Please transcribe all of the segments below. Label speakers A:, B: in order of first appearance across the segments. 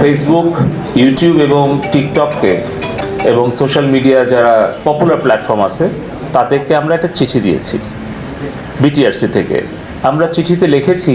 A: Facebook YouTube এবং টিকটককে এবং সোশ্যাল মিডিয়া যারা পপুলার প্ল্যাটফর্ম আছে, তাদেরকে আমরা একটা চিঠি দিয়েছি বিটিআরসি থেকে। আমরা চিঠিতে লিখেছি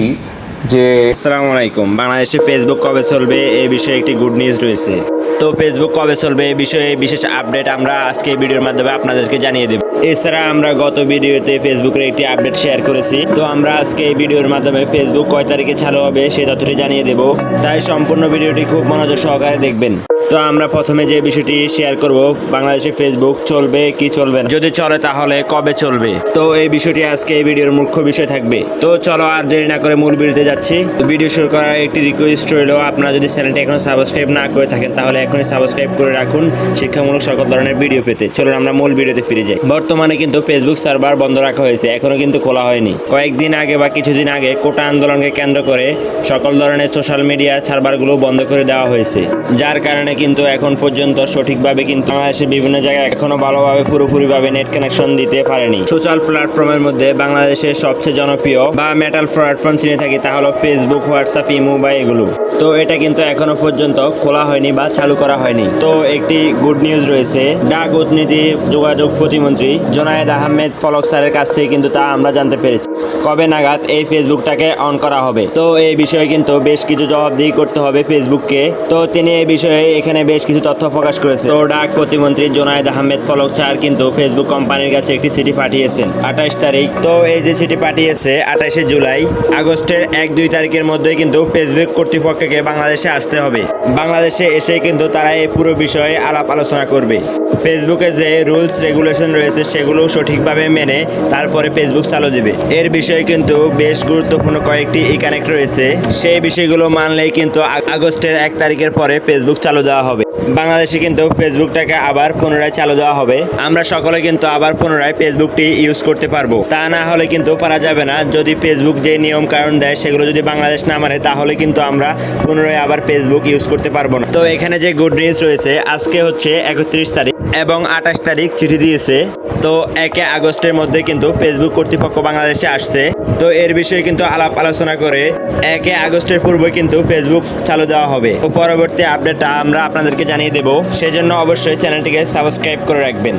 A: যে,
B: আসসালামু আলাইকুম। বাংলাদেশে ফেসবুক কবে চলবে এ বিষয়ে একটি গুড নিউজ রয়েছে। তো ফেসবুক কবে চলবে এ বিষয়ে বিশেষ আপডেট আমরা আজকে ভিডিওর মাধ্যমে আপনাদেরকে জানিয়ে দেব। এছাড়া আমরা গত ভিডিওতে ফেসবুকের একটি আপডেট শেয়ার করেছি। তো আমরা আজকে এই ভিডিওর মাধ্যমে ফেসবুক কয় তারিখে চালু হবে সেই তথ্যটি জানিয়ে দেব। তাই সম্পূর্ণ ভিডিওটি খুব মনোযোগ সহকারে দেখবেন। তো আমরা প্রথমে যে বিষয়টি শেয়ার করব, বাংলাদেশে ফেসবুক চলবে কি চলবে না? যদি চলে তাহলে কবে চলবে? তো এই বিষয়টি আজকে এই ভিডিওর মুখ্য বিষয় থাকবে। তো চলো আর দেরি না করে মূল ভিডিওতে যাচ্ছি। ভিডিও শুরু করার একটি রিকোয়েস্ট রইল, আপনারা যদি চ্যানেলটি এখনও সাবস্ক্রাইব না করে থাকেন, তাহলে এখনই সাবস্ক্রাইব করে রাখুন। শিক্ষামূলক সকল ধরনের ভিডিও পেতে। চলুন আমরা মূল ভিডিওতে ফিরে যাই। বর্তমানে কিন্তু ফেসবুক সার্ভার বন্ধ রাখা হয়েছে, এখনও কিন্তু খোলা হয়নি। কয়েকদিন আগে বা কিছুদিন আগে কোটা আন্দোলনকে কেন্দ্র করে সকল ধরনের সোশ্যাল মিডিয়া সার্ভারগুলো বন্ধ করে দেওয়া হয়েছে। যার কারণে কিন্তু এখন পর্যন্ত সঠিকভাবে কিন্তু বাংলাদেশের বিভিন্ন জায়গায় এখনও ভালোভাবে পুরোপুরিভাবে নেট কানেকশন দিতে পারেনি। সোশ্যাল প্ল্যাটফর্মের মধ্যে বাংলাদেশের সবচেয়ে জনপ্রিয় বা মেটাল প্ল্যাটফর্ম চিনে থাকি, তা হলো ফেসবুক হোয়াটসঅ্যাপ ইমো বা এগুলো। তো এটা কিন্তু এখনও পর্যন্ত খোলা হয়নি বা চালু করা হয়নি। তো একটি গুড নিউজ রয়েছে। ডাক অর্থনীতি যোগাযোগ প্রতিমন্ত্রী জোনায়েদ আহমেদ ফলক স্যারের কাছ থেকে কিন্তু তা আমরা জানতে পেরেছি। কবে নাগাদ এই ফেসবুকটাকে অন করা হবে? তো এই বিষয়ে কিন্তু বেশ কিছু জবাবদিহি করতে হবে ফেসবুককে। তো তিনি এই বিষয়ে এখানে বেশ কিছু তথ্য প্রকাশ করেছে তো ডাক প্রতিমন্ত্রী জোনায়েদ আহমেদ ফলক স্যার কিন্তু ফেসবুক কোম্পানির কাছে একটি চিঠি পাঠিয়েছেন। আঠাশ তারিখ। তো এই যে চিঠি পাঠিয়েছে আঠাশে জুলাই, আগস্টের এক দুই তারিখের মধ্যে কিন্তু ফেসবুক কর্তৃপক্ষকে বাংলাদেশে আসতে হবে। বাংলাদেশে এসে কিন্তু তারা এই পুরো বিষয়ে আলাপ আলোচনা করবে। ফেসবুকে যে রুলস, রেগুলেশন রয়েছে সেগুলো সঠিকভাবে মেনে তারপরে ফেসবুক চালু দেবে। এর বিষয়ে কিন্তু বেশ গুরুত্বপূর্ণ কয়েকটি ই কানেক্ট রয়েছে। সেই বিষয়গুলো মানলেই কিন্তু আগস্টের এক তারিখের পরে ফেসবুক চালু দেওয়া হবে। বাংলাদেশে কিন্তু ফেসবুকটাকে আবার পুনরায় চালু দেওয়া হবে। আমরা সকলে কিন্তু আবার পুনরায় ফেসবুকটি ইউজ করতে পারব। তা না হলে কিন্তু পারা যাবে না। যদি ফেসবুক যে নিয়ম কারণ দেয়, সেগুলো যদি বাংলাদেশ না মানে তাহলে কিন্তু আমরা পুনরায় আবার ফেসবুক ইউজ করতে পারব না। তো এখানে যে গুড নিউজ রয়েছে, আজকে হচ্ছে একত্রিশ তারিখ এবং আঠাশ তারিখ চিঠি দিয়েছে। তো একে আগস্টের মধ্যে কিন্তু ফেসবুক কর্তৃপক্ষ বাংলাদেশে আসছে। তো এর বিষয়ে কিন্তু আলাপ আলোচনা করে একে আগস্টের পূর্বে কিন্তু ফেসবুক চালু দেওয়া হবে। তো পরবর্তী আপডেটটা আমরা আপনাদেরকে জানিয়ে দেব। সেজন্য অবশ্যই চ্যানেলটিকে সাবস্ক্রাইব করে রাখবেন।